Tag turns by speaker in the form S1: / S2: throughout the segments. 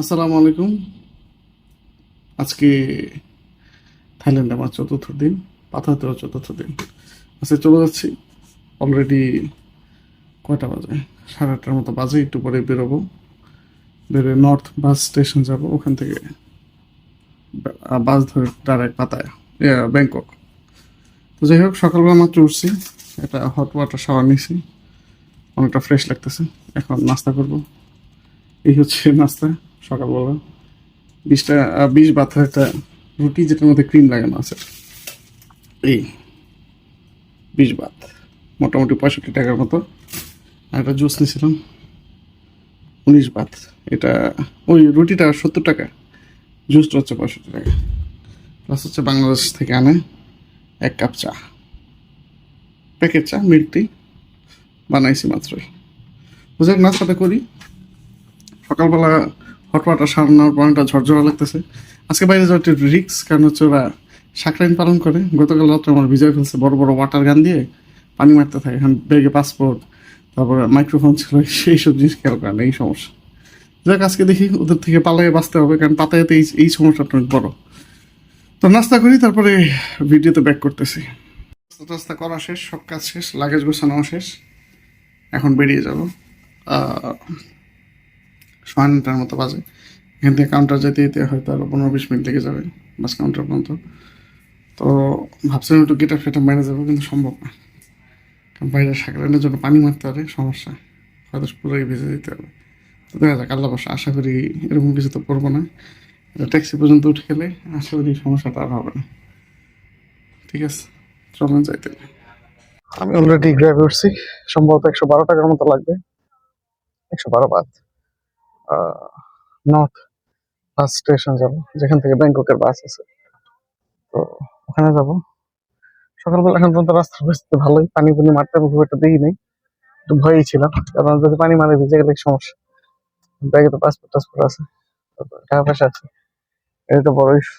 S1: আসসালামু আলাইকুম। আজকে থাইল্যান্ডে আমার চতুর্থ দিন পাথাতেও চতুর্থ দিন। আজকে চলে যাচ্ছি অলরেডি কয়টা বাজে? সাড়ে আটটার মতো বাজে, একটু পরে বেরোবো। বেরোয় নর্থ বাস স্টেশন যাব, ওখান থেকে বাস ধরে ডাইরেক্ট পাতায় ব্যাংকক তো যাই হোক, সকালবেলা মাত্র উঠছি, একটা হট ওয়াটার শাওয়ার নিছি, অনেকটা ফ্রেশ লাগতেছে, এখন নাস্তা করব। এই হচ্ছে নাস্তা। সকালবেলা বিশটা বিশ বাথের একটা রুটি যেটার মধ্যে ক্রিম লাগানো আছে। এই, বিশ বাত মোটামুটি পঁয়ষট্টি টাকার মতো। আর একটা জুস নিয়েছিলাম। উনিশ বাত এটা, ওই রুটিটা সত্তর টাকা। জুসটা হচ্ছে পঁয়ষট্টি টাকা। প্লাস হচ্ছে বাংলাদেশ থেকে আনে এক কাপ চা। প্যাকেট চা মিল্ক টি বানাইছি মাত্রই। বুঝে নাস্তাটা করি। সকালবেলা হট ওয়াটার সারানোর পয়েন্টটা ঝরঝরা লাগতেছে। আজকে বাইরে যাওয়া একটু রিক্স কারণ হচ্ছে ওরা সাকরাইন পালন করে। গতকাল রাত্রে আমার ভিজা ফেলছে বড় বড় ওয়াটার গান দিয়ে, পানি মারতে থাকে, এখন ব্যাগে পাসপোর্ট তারপরে মাইক্রোফোন ছিল, সেই সব জিনিস খেয়াল করে না এই সমস্যা। যাক, আজকে দেখি ওদের থেকে পালায়ে বাঁচতে হবে, কারণ পাতায়াতে এই এই সমস্যাটা অনেক বড়। তো নাস্তা করি, তারপরে ভিডিওতে ব্যাক করতেছি। নাস্তা টাস্তা করা শেষ, সব কাজ শেষ লাগেজ গোছানো শেষ। এখন বেরিয়ে যাব। সোয়া নটার মতো বাজে। এখান থেকে কাউন্টার যেতে যেতে হয়তো আরও পনেরো বিশ মিনিট লেগে যাবে বাস কাউন্টার পর্যন্ত। তো ভাবছিলাম একটু গেটার ফেটার মেরে যাব, কিন্তু সম্ভব না। কারণ বাইরে সাঁকড়ানোর জন্য পানি মারতে হবে সমস্যা। হয়তো পুরোই ভেজে দিতে হবে। তো দেখা যাক, আল্লাহ বসে আশা করি এরকম কিছু তো করব না। এটা ট্যাক্সি পর্যন্ত উঠে গেলে আশা করি সমস্যাটা আর হবে না। ঠিক আছে, চলেন যাইতে। আমি অলরেডি গ্র্যাবে উঠছি সম্ভবত একশো বারো টাকার মতো লাগবে। একশো বারো বাদ। নর্থ বাস স্টেশন যাব, যেখান থেকে ব্যাংককের বাস আছে। তো ওখানে যাব। সকালবেলা এখন পর্যন্ত রাস্তার পরিস্থিতি ভালোই, পানি পানি মারতে খুব একটা দেখি নাই। একটু ভয়ই ছিলাম, কারণ যদি পানি মারে ভিজে গেলে সমস্যা। ব্যাগে তো পাসপোর্ট টাসপোর্ট আছে টাকা পয়সা আছে। এটা তো বড় ইস্যু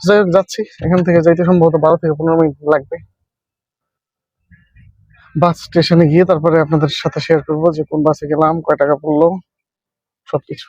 S1: যাই হোক, যাচ্ছি। এখান থেকে যাইতে সম্ভবত বারো থেকে পনেরো মিনিট লাগবে। বাস স্টেশনে গিয়ে তারপরে আপনাদের সাথে শেয়ার করব যে কোন বাসে গেলাম, কয় টাকা পড়ল, সবকিছু।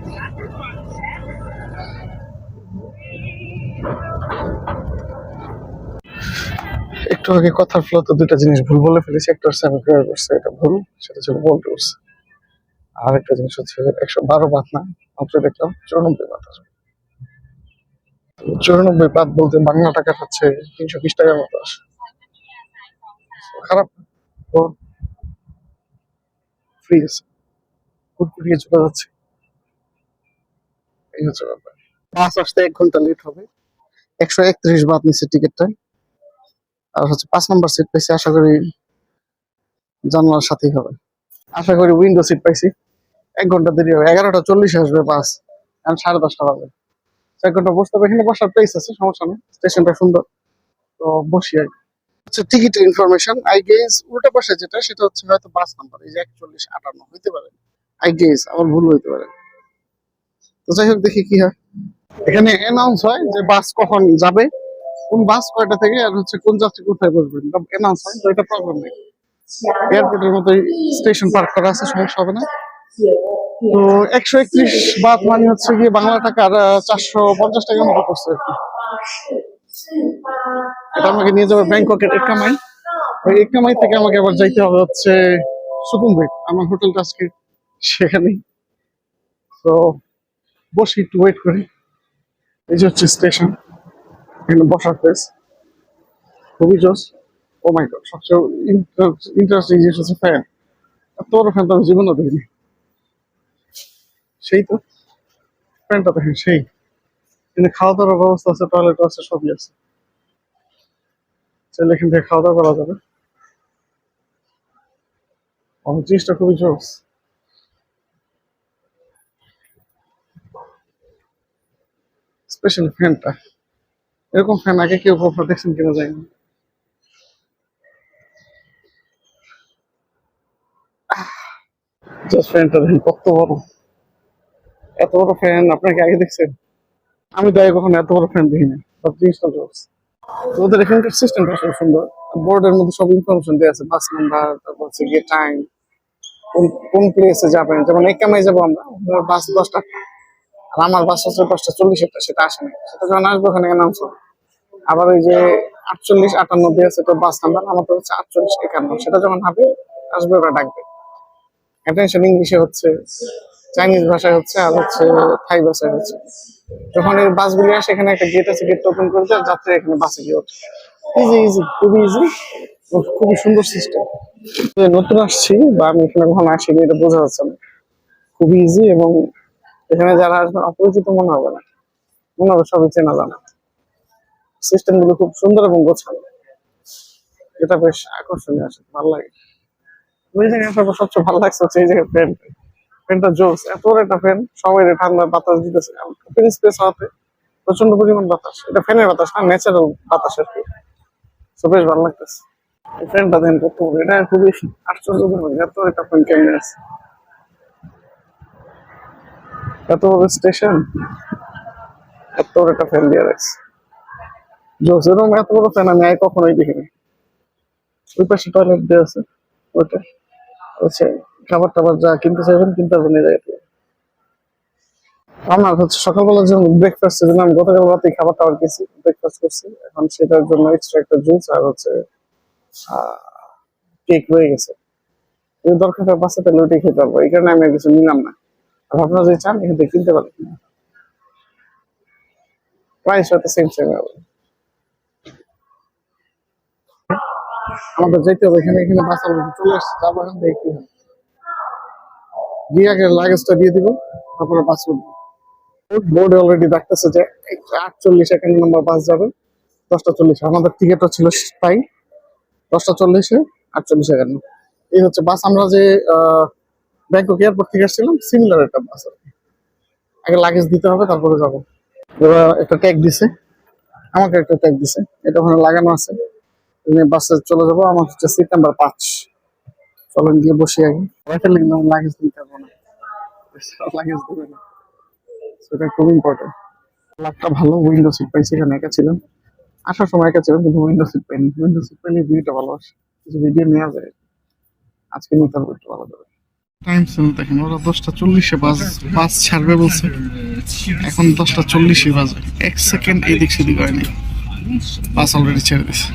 S1: একটু আগে কথার ফ্লোতে দুইটা জিনিস ভুল বলে ফেলেছি, একটা হচ্ছে আমি ক্রয় করছি, এটা ভুল, সেটা ছিল বলতে করছে। আর একটা জিনিস হচ্ছে একশো বারো বাদ না, মাত্র দেখলাম চুরানব্বই বাদ আসবে চুরানব্বই বাদ বলতে বাংলা টাকা হচ্ছে তিনশো বিশ টাকার মতো আসে খারাপ তো ফ্রি আছে। কুটকুটিয়ে চলে যাচ্ছে। এই হচ্ছে ব্যাপার। বাস আসতে এক ঘণ্টা লেট হবে। একশো একত্রিশ বাদ নিচ্ছে টিকিটটায় আর হচ্ছে পাঁচ নাম্বার সিট পাইছি, আশা করি জানলার সাথেই হবে। আশা করি উইন্ডো সিট পাইছি। এক ঘণ্টা দেরি হবে। এগারোটা চল্লিশে আসবে বাস। এখন সাড়ে দশটা বাজে। এক ঘণ্টা বসতে হবে। এখানে বসার প্লেস আছে, সমস্যা নেই। স্টেশনটা সুন্দর। তো বসি আর কি। আচ্ছা টিকিটের ইনফরমেশন আই গেস উল্টা পাশে যেটা, সেটা হচ্ছে হয়তো বাস নাম্বার এই যে একচল্লিশ, আটান্ন, হইতে পারে। আই গেস আমার ভুল হইতে পারে। তো যাই হোক, দেখি কি হয়। এখানে অ্যানাউন্স হয় যে বাস কখন যাবে। কোন বাস কয়টা থেকে আর হচ্ছে কোন যাত্রী কোথায় বসবেন? অ্যানাউন্স হয় তো এটা প্রবলেম নেই। এয়ারপোর্টের মতো স্টেশন পার্ক করা আছে, সমস্যা হবে না। তো একশো একত্রিশ বাদ মানে হচ্ছে গিয়ে বাংলা টাকার চারশো পঞ্চাশ টাকার মতো করছে আর কি। এটা আমাকে নিয়ে যাবে ব্যাংককের একামাই ওই একামাই থেকে আমাকে আবার যাইতে হবে হচ্ছে সুকুমবেট আমার হোটেলটা আজকে সেখানেই। তো বসি, একটু ওয়েট করি। এই যে হচ্ছে স্টেশন এখানে বসার প্লেস খুবই জোস। ও মাই গড সবচেয়ে ইন্টারেস্টিং জিনিস হচ্ছে ফ্যান এত বড় ফ্যান তো আমি জীবনও দেখিনি। সেই তো। ফ্যানটা দেখেন সেই। কিন্তু খাওয়া দাওয়ার ব্যবস্থা আছে টয়লেট আছে, সবই আছে। চাইলে এখান থেকে খাওয়া দাওয়া করা যাবে। আমার জিনিসটা খুবই জোস। স্পেশাল ফ্যানটা এরকম ফ্যান আগে কেউ কখনো দেখছেন কিনা যায় না। জাস্ট কত এত বড় ফ্যান দেখছেন? আমি কখনো এত বড় ফ্যান দেখিনি ওদের সিস্টেমটা সুন্দর। মধ্যে সব ইনফরমেশন দেওয়া আছে বাস নাম্বার তারপর হচ্ছে গিয়ে টাইম কোন যাবেন, যেমন একামাই যাব আমরা বাস দশটা আর আমার বাস হচ্ছে পাঁচটা চল্লিশ, একটা সেটা আসে না সেটা যখন আসবে ওখানে হবে আবার ওই যে আটচল্লিশ আটান্ন দিয়ে আছে তো বাস নাম্বার আমার তো হচ্ছে আটচল্লিশ, একান্ন। সেটা যখন হবে, আসবে ওরা ডাকবে। অ্যাটেনশন ইংলিশে হচ্ছে চাইনিজ ভাষায় হচ্ছে, আর হচ্ছে থাই ভাষায় হচ্ছে। যখন এই বাসগুলি আসে, এখানে একটা গেট আছে গেট ওপেন করে দেয় যাত্রী এখানে বাসে গিয়ে ওঠে। ইজি ইজি খুবই ইজি খুবই সুন্দর সিস্টেম নতুন আসছি, বা আমি এখানে কখনো আসিনি, এটা বোঝা যাচ্ছে না। খুবই ইজি এবং এখানে যারা আসবেন অপরিচিত মনে হবে না। মনে হবে সবই চেনা জানা। সিস্টেমগুলো খুব সুন্দর এবং গোছানো। এটা বেশ আকর্ষণীয় আসে ভালো লাগে। আসার সবচেয়ে লাগছে এই জায়গায় এত একটা সবাই বাতাস স্পেস প্রচণ্ড পরিমাণ বাতাস। এটা বাতাস তো বেশ দেন কত বড় এটা খুবই এত একটা এত বড় স্টেশন এত বড় একটা ফ্যান দিয়ে রাখছে। জোস এত বড় ফ্যান আমি আগে কখনোই দেখিনি। ওই পাশে টয়লেট দেওয়া আছে ওটা হচ্ছে খাবার টাবার যা কিনতে চাইবেন, কিনতে পারবেন এই জায়গা থেকে আমার হচ্ছে সকালবেলার জন্য ব্রেকফাস্টের জন্য আমি গতকাল রাতে খাবার টাবার খেয়েছি ব্রেকফাস্ট করছি। এখন সেটার জন্য এক্সট্রা একটা জুস আর হচ্ছে কেক রয়ে গেছে। দরকার তাহলে ওইটাই খেতে পারব। এই কারণে আমি কিছু নিলাম না। আপনারা যদি চান, এখান থেকে কিনতে পারেন আমাদের যেতে হবে, এখানে চলে লাগেজটা দিয়ে তারপরে বাস অলরেডি দেখতেছে যে আটচল্লিশ নম্বর বাস যাবে, দশটা আমাদের ছিল তাই, দশটা চল্লিশে আটচল্লিশ একান্ন। এই হচ্ছে বাস। আমরা যে ব্যাংকক এয়ারপোর্ট থেকে আসছিলাম সিমিলার একটা বাস। আগে লাগেজ দিতে হবে, তারপরে যাব। এবার একটা ট্যাগ দিছে। আমাকে একটা ট্যাগ দিছে। এটা ওখানে লাগানো আছে। বাসে চলে যাব, আমার হচ্ছে সিট নাম্বার পাঁচ। চলেন গিয়ে বসি আগে। ওইখানে কিন্তু আমার লাগেজ দিতে পারব না। লাগেজ দেবে না। সেটা খুব ইম্পর্টেন্ট লাভটা ভালো উইন্ডো সিট পাইছি এখানে, একা ছিলাম। আসার সময় একা ছিলাম, কিন্তু উইন্ডো সিট পাইনি। উইন্ডো সিট পাইলে ভিউটা ভালো আসে। কিছু ভিডিও নেওয়া যায়। আজকে নিতে হবে একটু ভালো করে। টাইম ছিল দেখেন, ওরা দশটা চল্লিশে বাস বাস ছাড়বে বলছে। এখন দশটা চল্লিশে বাজে। এক সেকেন্ড এদিক সেদিক হয়নি বাস অলরেডি ছেড়ে দিছে।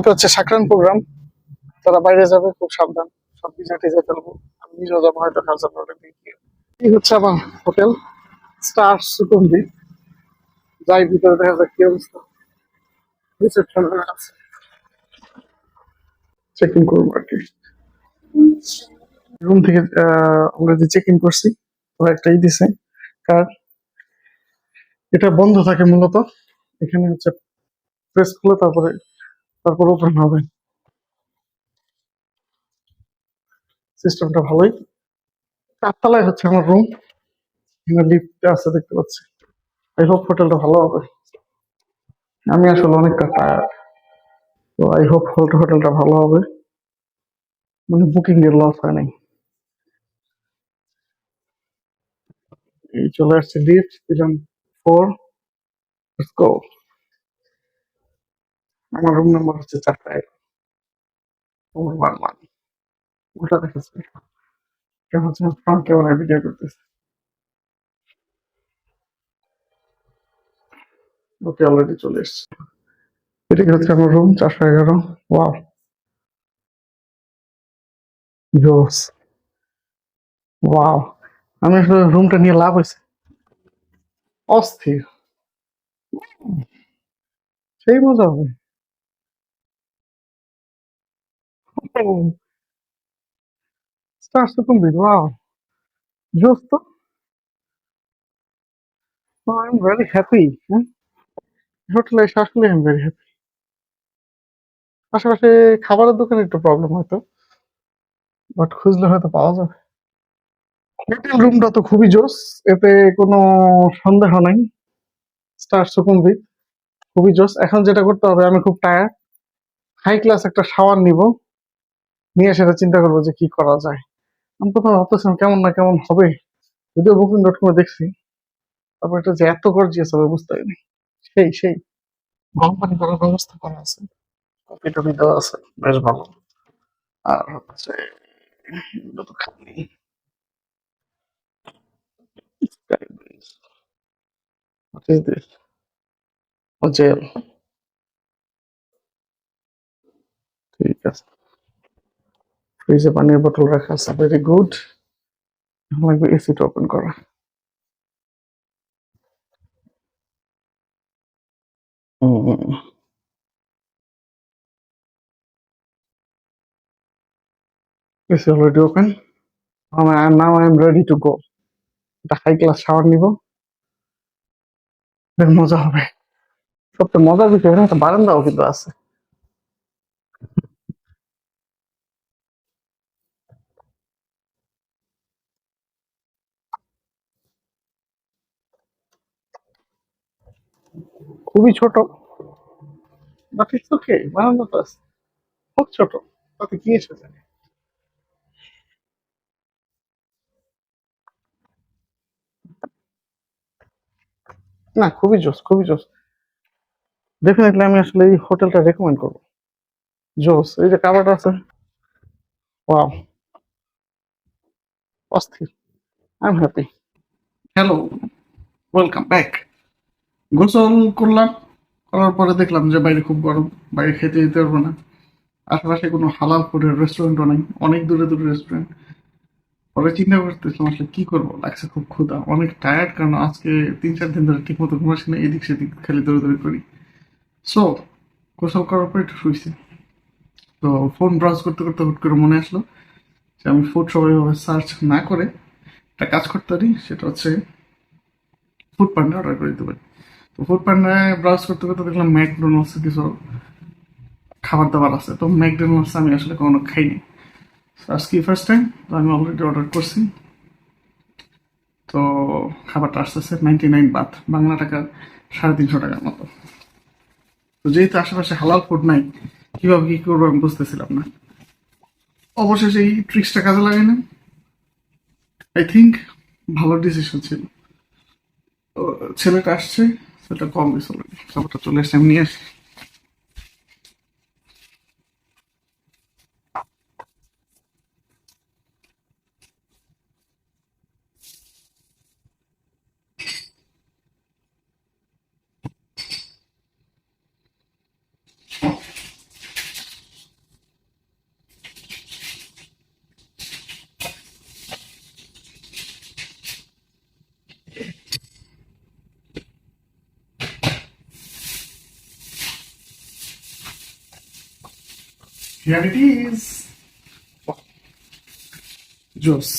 S1: কালকে হচ্ছে সাকরান প্রোগ্রাম তারা বাইরে যাবে, খুব সাবধান। সব ভিজা টিজা ফেলব। আমি নিজেও যাব, হয়তো দিয়ে এই হচ্ছে আমার হোটেল, স্টার সুগন্ধি। যাই, ভিতরে দেখা যাক কি অবস্থা। রিসেপশন আছে চেক ইন করব আর কি। রুম থেকে অলরেডি চেক ইন করছি। ওরা একটাই দিছে। কার? এটা বন্ধ থাকে মূলত। এখানে হচ্ছে প্রেস খুলে তারপরে তারপর ওপেন হবে। সিস্টেমটা ভালোই। চারতলায় হচ্ছে আমার রুম এখানে লিফট আছে, দেখতে পাচ্ছি। আই হোপ হোটেলটা ভালো হবে। আমি আসলে অনেকটা টায়ার্ড তো আই হোপ হোটেলটা ভালো হবে। মানে বুকিং এর লস হয় নাই। এই চলে আসছে লিফট দিলাম ফোর গো আমার রুম নাম্বার হচ্ছে চারটায় ওয়ান ওয়ান ওয়ান ওটা দেখেছি হচ্ছে ফ্রন্ট ক্যামেরায় ভিডিও ওকে অলরেডি চলে এসছে। হচ্ছে আমার রুম চারশো এগারো? ওয়াও জোস ওয়াও আমি আসলে রুমটা নিয়ে লাভ হয়েছে। অস্থির। সেই মজা হবে। স্টার সুকুম্বিত ওয়াও জোস তো আই এম ভেরি হ্যাপি হোটেলে এসে আশেপাশে খাবারের দোকানে একটু প্রবলেম হয়তো বাট খুঁজলে হয়তো পাওয়া যাবে। হোটেল রুমটা তো খুবই জোস, এতে কোনো সন্দেহ নাই। স্টার সুকুম্বিত খুবই জোস। এখন যেটা করতে হবে, আমি খুব টায়ার্ড হাই ক্লাস একটা শাওয়ার নিব। নিয়ে সেটা চিন্তা করব যে কি করা যায়। আমি কোথাও ভাবতেছিলাম কেমন না কেমন হবে। যদিও বুকিং ডট কমে দেখছি। তারপর এটা যে এত গর্জিয়াস হবে বুঝতে পারিনি। সেই সেই। গরম পানি করার ব্যবস্থা করা আছে। কফি টফি দেওয়া আছে। বেশ ভালো। আর হচ্ছে এগুলো তো জেল ঠিক আছে। ফ্রিজে পানির বোতল রাখা আছে ভেরি গুড লাগবে এসিটা ওপেন করা। AC already open now I am ready to go একটা হাই ক্লাস শাওয়ার নিব। বেশ মজা হবে। সবচেয়ে মজার বিষয় বারান্দাও কিন্তু আছে। খুবই ছোট। বাট ইটস ওকে বারান্দা তো আছে। খুব ছোট। তাতে কি এসেছে না, খুবই জোস খুবই জোস। ডেফিনেটলি আমি আসলে এই হোটেলটা রেকমেন্ড করব। জোস, এই যে কাবার্ড আছে। ওয়াও অস্থির। I am happy hello welcome back গোসল করলাম, করার পরে দেখলাম যে বাইরে খুব গরম, বাইরে খেতে যেতে পারব না। আশেপাশে কোনো হালাল ফুডের রেস্টুরেন্টও নেই, অনেক দূরে দূরে রেস্টুরেন্ট পরে চিন্তা করতেছিলাম, আসলে কি করব? লাগছে খুব ক্ষুধা, অনেক টায়ার্ড কারণ আজকে তিন চার দিন ধরে ঠিক মতো ঘুমাসি না, এদিক সেদিক খালি দৌড়ে দৌড়ে করি। সো গোসল করার পরে একটু শুয়েছি তো ফোন ব্রাউজ করতে করতে হুট করে মনে আসলো যে আমি ফুড সবাইভাবে সার্চ না করে একটা কাজ করতে পারি, সেটা হচ্ছে ফুড পান্ডা অর্ডার করে দিতে পারি। ফুড পান্ডায় ব্রাউজ করতে করতে দেখলাম ম্যাকডোনাল্ডস কিছু খাবার দাবার আছে। তো ম্যাকডোনাল্ডস আমি আসলে কখনো খাইনি। আজকে ফার্স্ট টাইম তো আমি অলরেডি অর্ডার করছি। তো খাবারটা আসতেছে নাইনটি নাইন বাথ বাংলা টাকা সাড়ে তিনশো টাকার মতো। তো যেহেতু আশেপাশে হালাল ফুড নাই, কীভাবে কী করব আমি বুঝতেছিলাম না। অবশেষে এই ট্রিক্সটা কাজে লাগাইলাম আই থিঙ্ক ভালো ডিসিশন ছিল। ছেলেটা আসছে। সেটা কম গেছে অলরেডি খাবারটা চলে আসছে আমি Here it is. জোস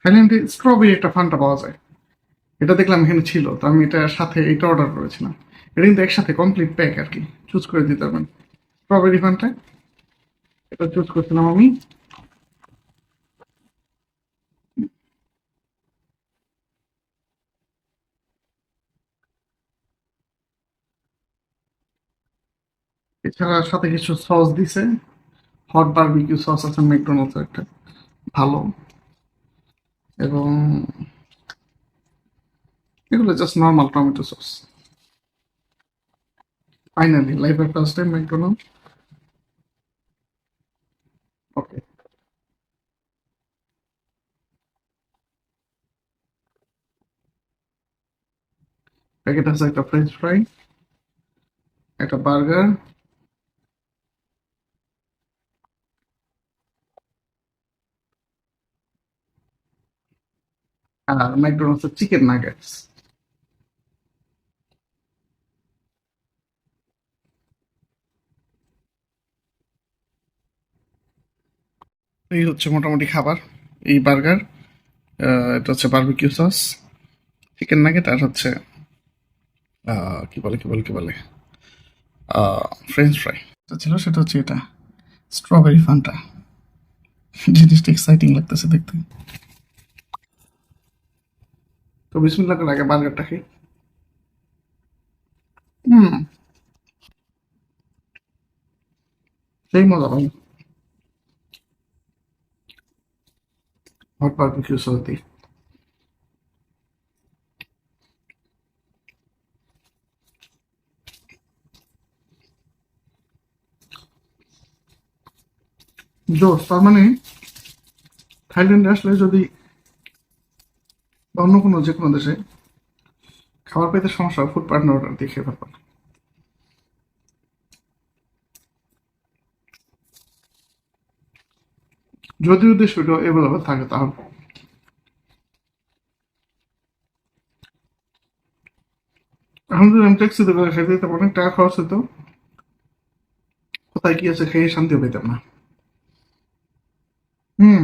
S1: থাইল্যান্ডে স্ট্রবেরি একটা ফান্টা পাওয়া যায়। এটা দেখলাম এখানে ছিল, তো আমি এটার সাথে এটা অর্ডার করেছিলাম। এটা কিন্তু একসাথে কমপ্লিট প্যাক আর কি। চুজ করে দিতে পারবেন। স্ট্রবেরি ফান্টা এটা চুজ করছিলাম আমি। এছাড়া সাথে কিছু সস দিছে হট বারবিকিউ সস আছে ম্যাকডোনাল্ডস একটা। ভালো। এবং এগুলো just normal tomato sauce finally লাইফের first time McDonald okay packet আছে একটা ফ্রেঞ্চ ফ্রাই একটা বার্গার আর ম্যাকডোনাল্ডস চিকেন নাগেটস এই হচ্ছে মোটামুটি খাবার, এই বার্গার। এটা হচ্ছে বারবিকিউ সস চিকেন নাগেট আর হচ্ছে কি বলে কি বলে কি বলে ফ্রেঞ্চ ফ্রাই ছিল সেটা হচ্ছে এটা স্ট্রবেরি ফান্টা জিনিসটা এক্সাইটিং লাগতেছে দেখতে। তো বিসমিল্লাহ করে আগে বার্গারটা খাই হুম সেই মজা ভাই হট বারবিকিউ সস দিয়ে জোস তার মানে থাইল্যান্ডে আসলে যদি বা অন্য কোনো যে কোনো দেশে খাবার পেতে সমস্যা ফুড পার্টনার অর্ডার দিয়ে খেয়ে ফেলবেন যদি উদ্দেশ্য ওটা এভেলেবল থাকে তাহলে। আমি ট্যাক্সিতে করে খেতে দিতাম অনেক টাকা খরচ হতো। কোথায় কি আছে, খেয়ে শান্তিও পেতাম না। হুম।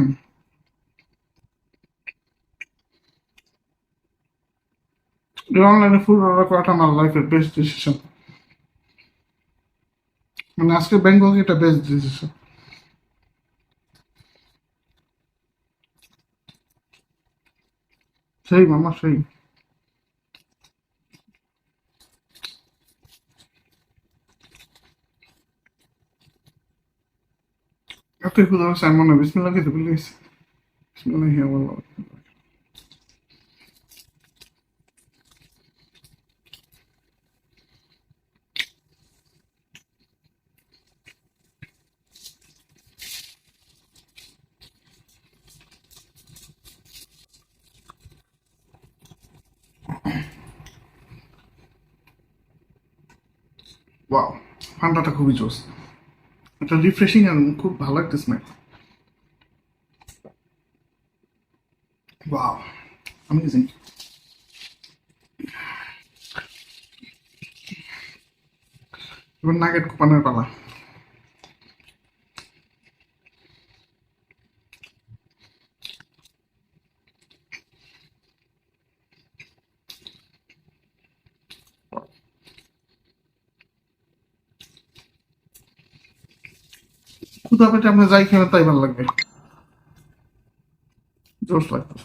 S1: অনলাইনে ফুড অর্ডার করাটা আমার লাইফের বেস্ট ডিসিশন মানে আজকে ব্যাংকক এটা বেস্ট ডিসিশন সেই মামা সেই এতই ক্ষুধা হচ্ছে আমি মনে হয় বিসমিল্লাহ খেতে ভুলে গেছি বিসমিল্লাহ হিয়া বললাম ওয়াও ঠান্ডাটা খুবই জোস। এটা রিফ্রেশিং আর খুব ভালো একটা স্মেল ওয়াও অ্যামেজিং এবার নাগেট কোপানোর পালা। ক্ষুধা পেটে আপনি যাই খেলে তাই ভালো লাগবে। জোশ লাগবে।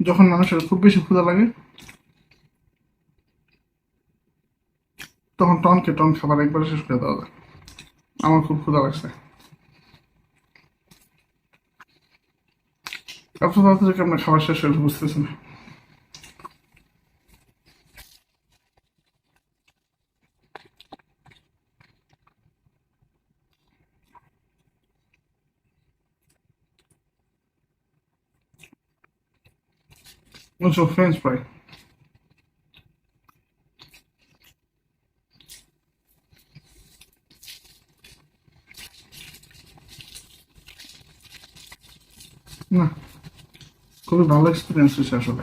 S1: যখন মানুষের খুব বেশি ক্ষুধা লাগে তখন টনকে টন খাবার একবারে শেষ করে দেওয়া যায়। আমার খুব ক্ষুধা লাগছে। এত আপনার খাবার শেষ হয়ে বুঝতেছেন? Also French fry. না, খুবই ভালো এক্সপিরিয়েন্স হয়েছে আসলে।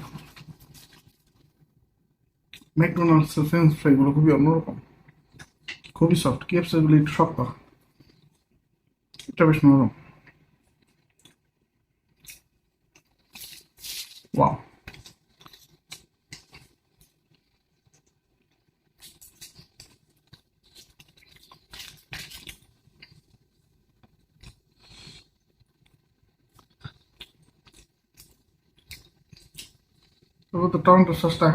S1: ম্যাকডোনাল্ডস এর ফ্রেঞ্চ ফ্রাইগুলো খুবই অন্যরকম। খুবই সফট কেএফসি গুলো একটু শক্ত। এটা বেশ নরম ওয়াও তবে তো টমেটো সসটা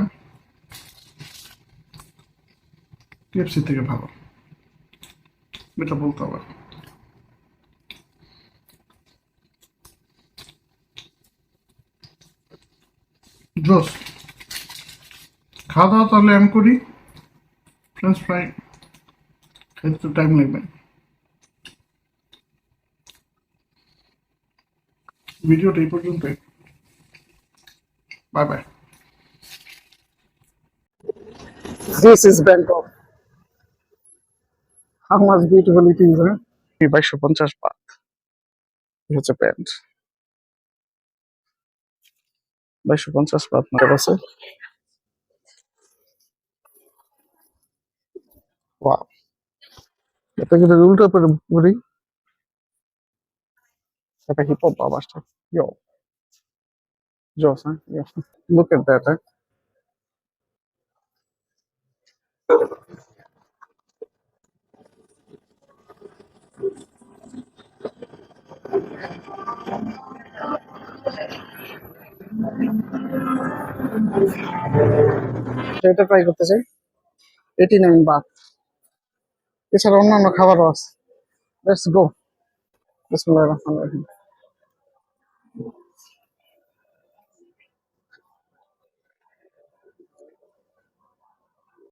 S1: কেএফসি থেকে ভালো। এটা বলতে হবে। জোস। খাওয়া দাওয়া তাহলে আমি করি। ফ্রেঞ্চ ফ্রাই খেতে টাইম লাগবে। ভিডিওটা এই পর্যন্তই। Bye bye
S2: This is Bangkok. How much beautiful it is, huh?
S1: বাইশশো পঞ্চাশ বাদ এই হচ্ছে প্যান্ট বাইশশো পঞ্চাশ বাদ আমার কাছে ওয়াও এটা কিন্তু উল্টো করে ঘুরি এটা হিপ হপ আওয়াজটা ইয়ো জোস হ্যাঁ ইয়ো লুক এট দ্যাট হ্যাঁ
S2: এটা ট্রাই করতে চাই। এইটি নাইন বাথ এছাড়া অন্যান্য খাবারও আছে। লেটস গো বিসমুল্লাহির রহমানির রহিম